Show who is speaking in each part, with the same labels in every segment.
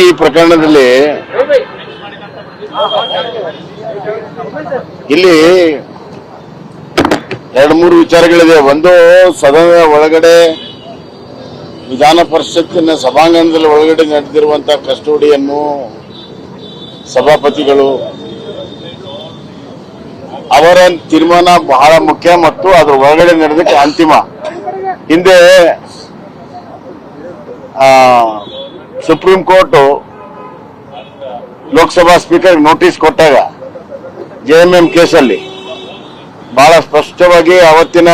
Speaker 1: ಈ ಪ್ರಕರಣದಲ್ಲಿ ಇಲ್ಲಿ ಎರಡು ಮೂರು ವಿಚಾರಗಳಿದೆ. ಒಂದು ಸದನದ ಒಳಗಡೆ ವಿಧಾನ ಪರಿಷತ್ತಿನ ಸಭಾಂಗಣದಲ್ಲಿ ಒಳಗಡೆ ನಡೆದಿರುವಂತಹ ಕಸ್ಟೋಡಿಯನ್ನು ಸಭಾಪತಿಗಳು ಅವರ ತೀರ್ಮಾನ ಬಹಳ ಮುಖ್ಯ ಮತ್ತು ಅದರ ಒಳಗಡೆ ನಡೆದಕ್ಕೆ ಅಂತಿಮ. ಹಿಂದೆ ಆ, supreme court Lok Sabha speaker notice ಕೊಟ್ಟಾಗ ಜೆ ಎಂ ಎಂ ಕೇಸಲ್ಲಿ ಬಹಳ ಸ್ಪಷ್ಟವಾಗಿ ಅವತ್ತಿನ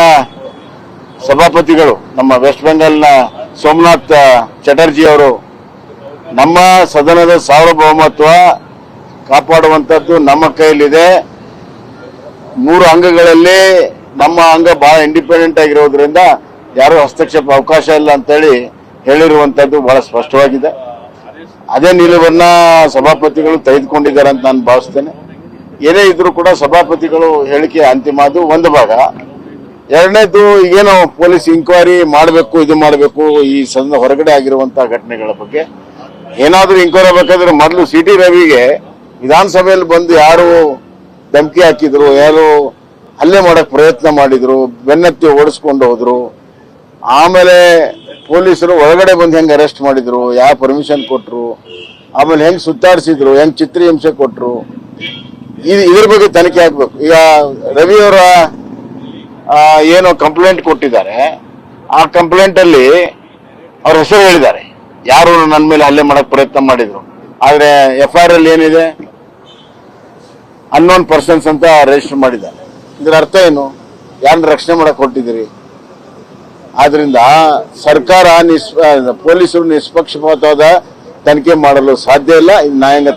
Speaker 1: ಸಭಾಪತಿಗಳು ನಮ್ಮ ವೆಸ್ಟ್ ಬೆಂಗಾಲ್ನ ಸೋಮನಾಥ್ ಚಟರ್ಜಿ ಅವರು ನಮ್ಮ ಸದನದ ಸಾರ್ವಭೌಮತ್ವ ಕಾಪಾಡುವಂಥದ್ದು ನಮ್ಮ ಕೈಯಲ್ಲಿದೆ. ಮೂರು ಅಂಗಗಳಲ್ಲಿ ನಮ್ಮ ಅಂಗ ಬಹಳ ಇಂಡಿಪೆಂಡೆಂಟ್ ಆಗಿರೋದ್ರಿಂದ ಯಾರು ಹಸ್ತಕ್ಷೇಪ ಅವಕಾಶ ಇಲ್ಲ ಅಂತೇಳಿ ಹೇಳಿರುವಂತದ್ದು ಬಹಳ ಸ್ಪಷ್ಟವಾಗಿದೆ. ಅದೇ ನಿಲುವನ್ನ ಸಭಾಪತಿಗಳು ತೆಗೆದುಕೊಂಡಿದ್ದಾರೆ ಅಂತ ನಾನು ಭಾವಿಸ್ತೇನೆ. ಏನೇ ಇದ್ರೂ ಕೂಡ ಸಭಾಪತಿಗಳು ಹೇಳಿಕೆ ಅಂತಿಮ ಅದು ಒಂದು ಭಾಗ. ಎರಡನೇದು ಈಗೇನು ಪೊಲೀಸ್ ಇಂಕ್ವೈರಿ ಮಾಡಬೇಕು, ಇದು ಮಾಡಬೇಕು, ಈ ಸದನ ಹೊರಗಡೆ ಆಗಿರುವಂತಹ ಘಟನೆಗಳ ಬಗ್ಗೆ. ಏನಾದರೂ ಇಂಕ್ವೈರಿ ಬೇಕಾದ್ರೆ ಮೊದಲು ಸಿ ಟಿ ರವಿಗೆ ವಿಧಾನಸಭೆಯಲ್ಲಿ ಬಂದು ಯಾರು ಧಮಕಿ ಹಾಕಿದ್ರು, ಯಾರು ಹಲ್ಲೆ ಮಾಡಕ್ ಪ್ರಯತ್ನ ಮಾಡಿದ್ರು, ಬೆನ್ನತ್ತಿ ಓಡಿಸ್ಕೊಂಡು ಹೋದ್ರು ಆಮೇಲೆ ಪೊಲೀಸರು ಒಳಗಡೆ ಬಂದು ಹೆಂಗ್ ಅರೆಸ್ಟ್ ಮಾಡಿದ್ರು ಯಾವ ಪರ್ಮಿಷನ್ ಕೊಟ್ಟರು ಆಮೇಲೆ ಹೆಂಗ್ ಸುತ್ತಾಡಿಸಿದ್ರು, ಹೆಂಗ್ ಚಿತ್ರಹಿಂಸೆ ಕೊಟ್ಟರು ಇದು ಇದ್ರ ಬಗ್ಗೆ ತನಿಖೆ ಆಗಬೇಕು. ಈಗ ರವಿ ಅವರ ಏನು ಕಂಪ್ಲೇಂಟ್ ಕೊಟ್ಟಿದ್ದಾರೆ. ಆ ಕಂಪ್ಲೇಂಟ್ ಅಲ್ಲಿ ಅವ್ರ ಹೆಸರು ಹೇಳಿದ್ದಾರೆ. ಯಾರು ನನ್ನ ಮೇಲೆ ಹಲ್ಲೆ ಮಾಡಕ್ಕೆ ಪ್ರಯತ್ನ ಮಾಡಿದ್ರು. ಆದರೆ ಎಫ್ ಐ ಆರ್ ಅಲ್ಲಿ ಏನಿದೆ? ಅನ್ನೋನ್ ಪರ್ಸನ್ಸ್ ಅಂತ ರಿಜಿಸ್ಟರ್ ಮಾಡಿದ್ದಾರೆ. ಇದರ ಅರ್ಥ ಏನು? ಯಾರನ್ನ ರಕ್ಷಣೆ ಮಾಡಕ್ಕೆ ಹೊರಟಿದ್ದೀರಿ? ಆದ್ರಿಂದ ಸರ್ಕಾರ ನಿಸ್ ಪೊಲೀಸರು ನಿಷ್ಪಕ್ಷಪಾತವಾದ ತನಿಖೆ ಮಾಡಲು ಸಾಧ್ಯ ಇಲ್ಲ. ನ್ಯಾಯಾಂಗ